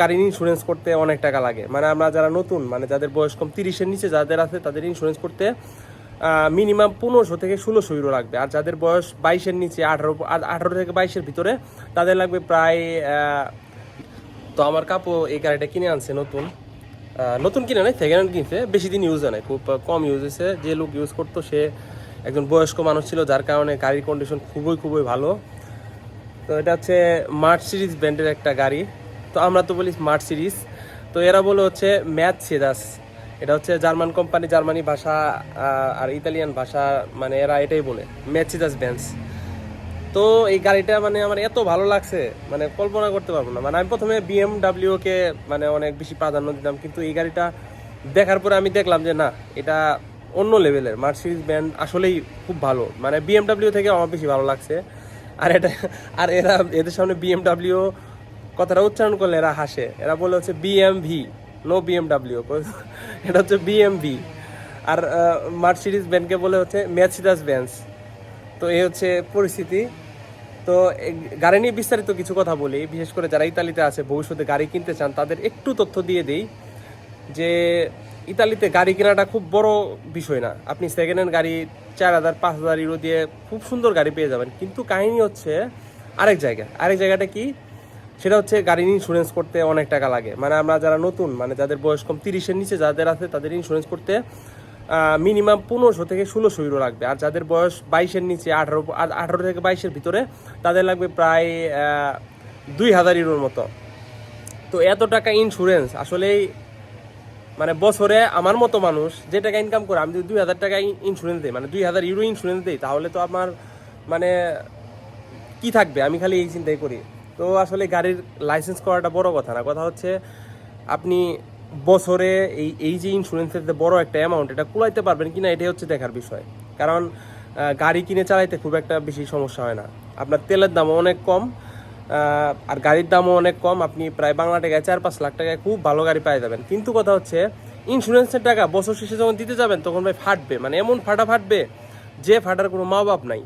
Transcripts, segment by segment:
গাড়ির ইন্স্যুরেন্স করতে অনেক টাকা লাগে। মানে আমরা যারা নতুন মানে যাদের বয়স কম, তিরিশের নিচে যাদের আছে, তাদের ইন্স্যুরেন্স করতে মিনিমাম পনেরোশো থেকে ষোলোশো ইউরো লাগবে। আর যাদের বয়স বাইশের নিচে, আঠারো আঠারো থেকে বাইশের ভিতরে, তাদের লাগবে প্রায় তো আমার কাপু এই গাড়িটা কিনে আনছে নতুন। নতুন কিনে নাই সেকেন্ড হ্যান্ড কিনছে। বেশি দিন ইউজ হয় খুব কম ইউজ হয়েছে। যে লোক ইউজ করতো, সে একজন বয়স্ক মানুষ ছিল, যার কারণে গাড়ির কন্ডিশন খুবই খুবই ভালো। তো এটা হচ্ছে মার্ট সিরিজ ব্র্যান্ডের একটা গাড়ি। তো আমরা তো বলি স্মার্ট সিরিজ তো এরা বলে হচ্ছে ম্যাথ সিদাস এটা হচ্ছে জার্মান কোম্পানি জার্মানি ভাষা আর ইতালিয়ান ভাষা মানে এরা এটাই বলে ম্যাথসিদাস বেঞ্চ তো এই গাড়িটা মানে আমার এত ভালো লাগছে মানে কল্পনা করতে পারব না। মানে আমি প্রথমে বিএমডাব্লিউ কে মানে অনেক বেশি প্রাধান্য দিতাম, কিন্তু এই গাড়িটা দেখার পরে আমি দেখলাম যে না, এটা অন্য লেভেলের মার্সিডিজ ব্র্যান্ড আসলেই খুব ভালো। মানে বিএমডাব্লিউ থেকে আমার বেশি ভালো লাগছে। আর এটা, আর এরা, এদের সামনে বিএমডাব্লিউ কথাটা উচ্চারণ করলে এরা হাসে। এরা বলে হচ্ছে বিএমভি নো বিএমডাব্লিউ এটা হচ্ছে বিএমভি আর মার্সিডিস ব্যান্ডকে বলে হচ্ছে ম্যাচিদাস ব্যান্স তো এই হচ্ছে পরিস্থিতি। তো গাড়ি নিয়ে বিস্তারিত কিছু কথা বলি। বিশেষ করে যারা ইতালিতে আছে, ভবিষ্যতে গাড়ি কিনতে চান, তাদের একটু তথ্য দিয়ে দিই যে ইতালিতে গাড়ি কেনাটা খুব বড় বিষয় না। আপনি সেকেন্ড হ্যান্ড গাড়ি চার হাজার, পাঁচ হাজার ইউরো দিয়ে খুব সুন্দর গাড়ি পেয়ে যাবেন। কিন্তু কাহিনী হচ্ছে আরেক জায়গা আরেক জায়গাটা কি? সেটা হচ্ছে গাড়ির ইন্স্যুরেন্স করতে অনেক টাকা লাগে। মানে আমরা যারা নতুন মানে যাদের বয়স কম তিরিশের নিচে, যাদের আছে তাদের ইন্স্যুরেন্স করতে মিনিমাম পনেরোশো থেকে ষোলোশো ইউরো লাগবে। আর যাদের বয়স বাইশের নিচে, আঠারো আঠারো থেকে বাইশের ভিতরে, তাদের লাগবে প্রায় দুই হাজার ইউরোর মতো। তো এত টাকা ইন্স্যুরেন্স আসলেই মানে বছরে আমার মতো মানুষ যে টাকা ইনকাম করে, আমি যদি দুই হাজার টাকা ইন্স্যুরেন্স দিই মানে দুই হাজার ইউরো ইন্স্যুরেন্স দিই, তাহলে তো আমার মানে কি থাকবে? আমি খালি এই চিন্তাই করি। তো আসলে গাড়ির লাইসেন্স করাটা বড় কথা না। কথা হচ্ছে, আপনি বছরে এই এই যে ইন্স্যুরেন্সের যে বড় একটা অ্যামাউন্ট এটা কুলাইতে পারবেন কিনা, এটাই হচ্ছে দেখার বিষয়। কারণ গাড়ি কিনে চালাইতে খুব একটা বেশি সমস্যা হয় না। আপনার তেলের দামও অনেক কম আর গাড়ির দামও অনেক কম। আপনি প্রায় বাংলা টাকায় চার পাঁচ লাখ টাকায় খুব ভালো গাড়ি পেয়ে যাবেন। কিন্তু কথা হচ্ছে ইন্স্যুরেন্সের টাকা বছর শেষে যখন দিতে যাবেন, তখন ভাই ফাটবে। মানে এমন ফাটা ফাটবে যে ফাটার কোনো মা বাপ নাই।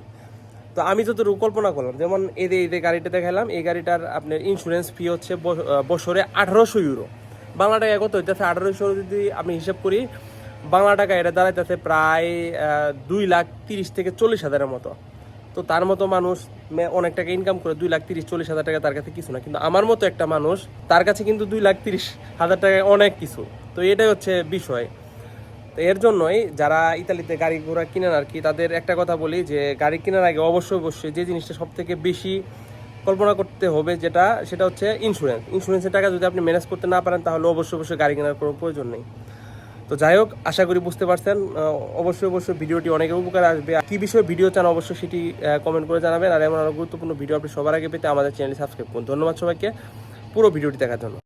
তো আমি যতটুকু কল্পনা করলাম, যেমন এই যে গাড়িটা দেখালাম এই গাড়িটার আপনার ইন্স্যুরেন্স ফি হচ্ছে বছরে আঠারোশো ইউরো বাংলা টাকায় কত হইতেছে? আঠারোশো যদি আমি হিসাব করি, বাংলা টাকা এটা দাঁড়াইতেছে প্রায় দুই লাখ তিরিশ থেকে চল্লিশ হাজারের মতো। তো তার মতো মানুষ অনেক টাকা ইনকাম করে, দুই লাখ তিরিশ, চল্লিশ হাজার টাকা তার কাছে কিছু না। কিন্তু আমার মতো একটা মানুষ তার কাছে কিন্তু দুই লাখ তিরিশ হাজার টাকা অনেক কিছু। তো এটাই হচ্ছে বিষয়। তো এর জন্যই যারা ইতালিতে গাড়ি ঘোড়া কিনেন আর কি, তাদের একটা কথা বলি যে, গাড়ি কেনার আগে অবশ্যই অবশ্যই যে জিনিসটা সব থেকে বেশি কল্পনা করতে হবে যেটা, সেটা হচ্ছে ইন্স্যুরেন্স ইন্স্যুরেন্সের টাকা যদি আপনি ম্যানেজ করতে না পারেন, তাহলে অবশ্যই অবশ্যই গাড়ি কেনার কোনো প্রয়োজন নেই। তো যাই হোক, আশা করি বুঝতে পারছেন। অবশ্যই অবশ্যই ভিডিওটি অনেকের উপকার আসবে। আর কি বিষয়ে ভিডিও চান অবশ্যই সেটি কমেন্ট করে জানাবেন। আর এমন আরও গুরুত্বপূর্ণ ভিডিও আপনি সবার আগে পেতে আমাদের চ্যানেল সাবস্ক্রাইব করুন। ধন্যবাদ সবাইকে। পুরো ভিডিওটি দেখার জন্য।